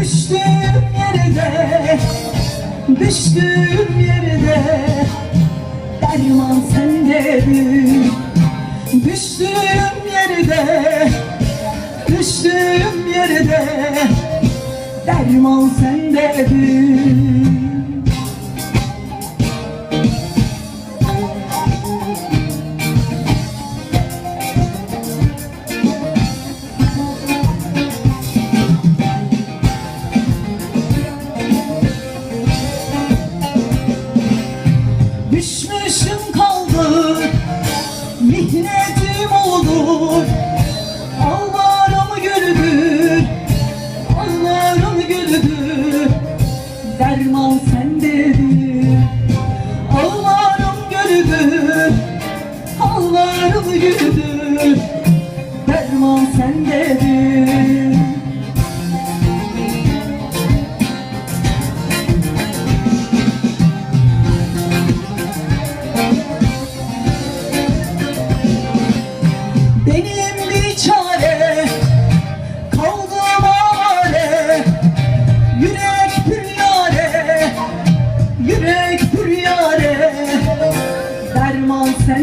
Düştüğüm yerde Düştüğüm yerde Derman sendedir Düştüğüm yerde Düştüğüm yerde Derman sendedir Düşmüşüm kaldı Mihnetim olur. Ağlarım güldür Ağlarım güldür. Derman sendedir. Ağlarım güldür Ağlarım güldür. Derman sendedir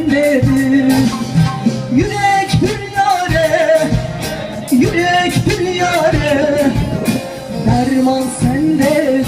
Sendedir Yürek püryare, yürek püryare Derman sendedir